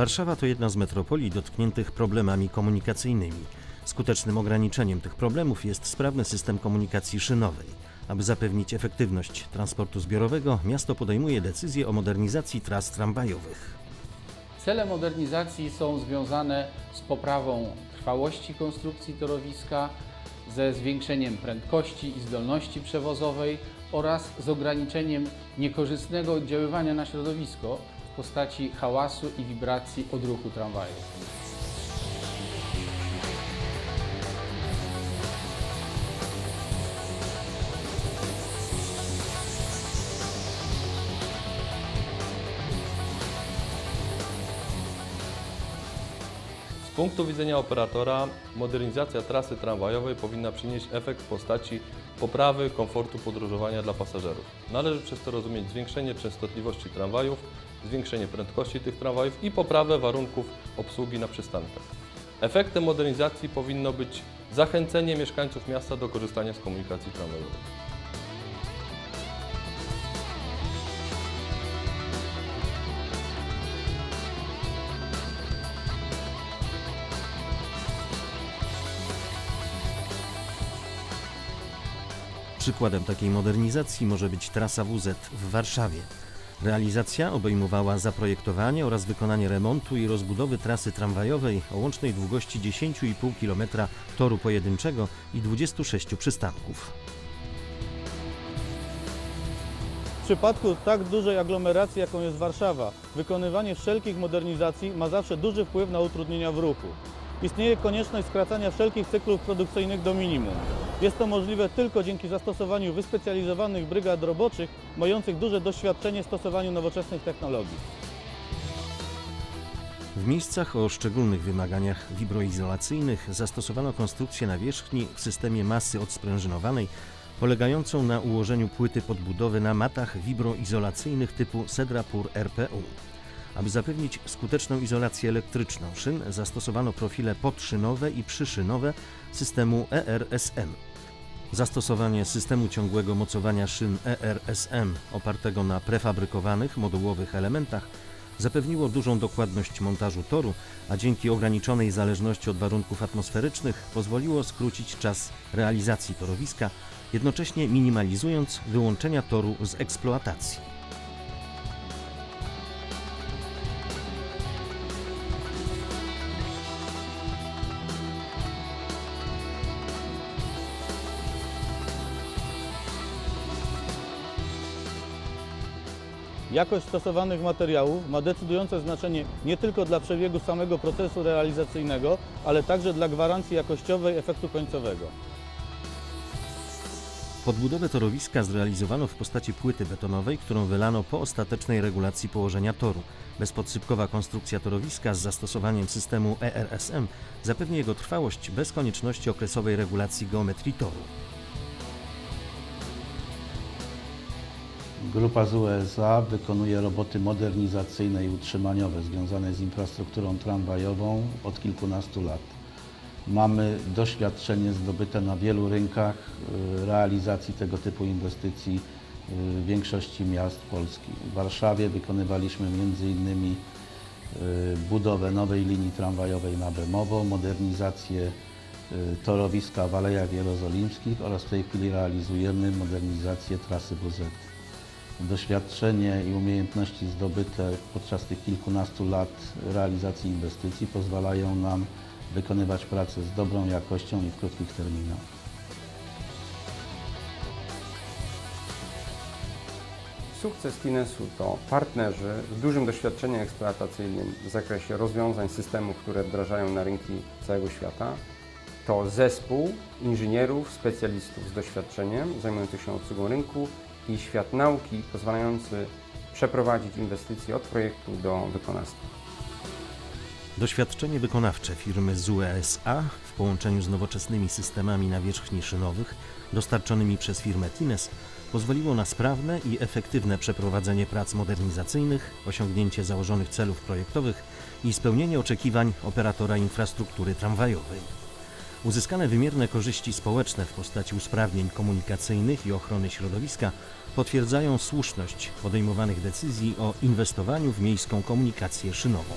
Warszawa to jedna z metropolii dotkniętych problemami komunikacyjnymi. Skutecznym ograniczeniem tych problemów jest sprawny system komunikacji szynowej. Aby zapewnić efektywność transportu zbiorowego, miasto podejmuje decyzję o modernizacji tras tramwajowych. Cele modernizacji są związane z poprawą trwałości konstrukcji torowiska, ze zwiększeniem prędkości i zdolności przewozowej oraz z ograniczeniem niekorzystnego oddziaływania na środowisko w postaci hałasu i wibracji odruchu tramwaju. Punktu widzenia operatora modernizacja trasy tramwajowej powinna przynieść efekt w postaci poprawy komfortu podróżowania dla pasażerów. Należy przez to rozumieć zwiększenie częstotliwości tramwajów, zwiększenie prędkości tych tramwajów i poprawę warunków obsługi na przystankach. Efektem modernizacji powinno być zachęcenie mieszkańców miasta do korzystania z komunikacji tramwajowej. Przykładem takiej modernizacji może być trasa WZ w Warszawie. Realizacja obejmowała zaprojektowanie oraz wykonanie remontu i rozbudowy trasy tramwajowej o łącznej długości 10,5 km toru pojedynczego i 26 przystanków. W przypadku tak dużej aglomeracji, jaką jest Warszawa, wykonywanie wszelkich modernizacji ma zawsze duży wpływ na utrudnienia w ruchu. Istnieje konieczność skracania wszelkich cyklów produkcyjnych do minimum. Jest to możliwe tylko dzięki zastosowaniu wyspecjalizowanych brygad roboczych, mających duże doświadczenie w stosowaniu nowoczesnych technologii. W miejscach o szczególnych wymaganiach wibroizolacyjnych zastosowano konstrukcję nawierzchni w systemie masy odsprężynowanej, polegającą na ułożeniu płyty podbudowy na matach wibroizolacyjnych typu Sedrapur RPU. Aby zapewnić skuteczną izolację elektryczną szyn, zastosowano profile podszynowe i przyszynowe systemu ERSM. Zastosowanie systemu ciągłego mocowania szyn ERSM opartego na prefabrykowanych modułowych elementach zapewniło dużą dokładność montażu toru, a dzięki ograniczonej zależności od warunków atmosferycznych pozwoliło skrócić czas realizacji torowiska, jednocześnie minimalizując wyłączenia toru z eksploatacji. Jakość stosowanych materiałów ma decydujące znaczenie nie tylko dla przebiegu samego procesu realizacyjnego, ale także dla gwarancji jakościowej efektu końcowego. Podbudowę torowiska zrealizowano w postaci płyty betonowej, którą wylano po ostatecznej regulacji położenia toru. Bezpodsypkowa konstrukcja torowiska z zastosowaniem systemu ERSM zapewni jego trwałość bez konieczności okresowej regulacji geometrii toru. Grupa z USA wykonuje roboty modernizacyjne i utrzymaniowe związane z infrastrukturą tramwajową od kilkunastu lat. Mamy doświadczenie zdobyte na wielu rynkach y, realizacji tego typu inwestycji y, w większości miast Polski. W Warszawie wykonywaliśmy m.in. budowę nowej linii tramwajowej na Bemowo, modernizację y, torowiska w Alejach Jerozolimskich oraz w tej chwili realizujemy modernizację trasy WZ. Doświadczenie i umiejętności zdobyte podczas tych kilkunastu lat realizacji inwestycji pozwalają nam wykonywać pracę z dobrą jakością i w krótkich terminach. Sukces Kinesu to partnerzy z dużym doświadczeniem eksploatacyjnym w zakresie rozwiązań systemów, które wdrażają na rynki całego świata. To zespół inżynierów, specjalistów z doświadczeniem zajmujących się obsługą rynku i świat nauki pozwalający przeprowadzić inwestycje od projektu do wykonawstwa. Doświadczenie wykonawcze firmy ZUE SA w połączeniu z nowoczesnymi systemami nawierzchni szynowych dostarczonymi przez firmę Tines pozwoliło na sprawne i efektywne przeprowadzenie prac modernizacyjnych, osiągnięcie założonych celów projektowych i spełnienie oczekiwań operatora infrastruktury tramwajowej. Uzyskane wymierne korzyści społeczne w postaci usprawnień komunikacyjnych i ochrony środowiska potwierdzają słuszność podejmowanych decyzji o inwestowaniu w miejską komunikację szynową.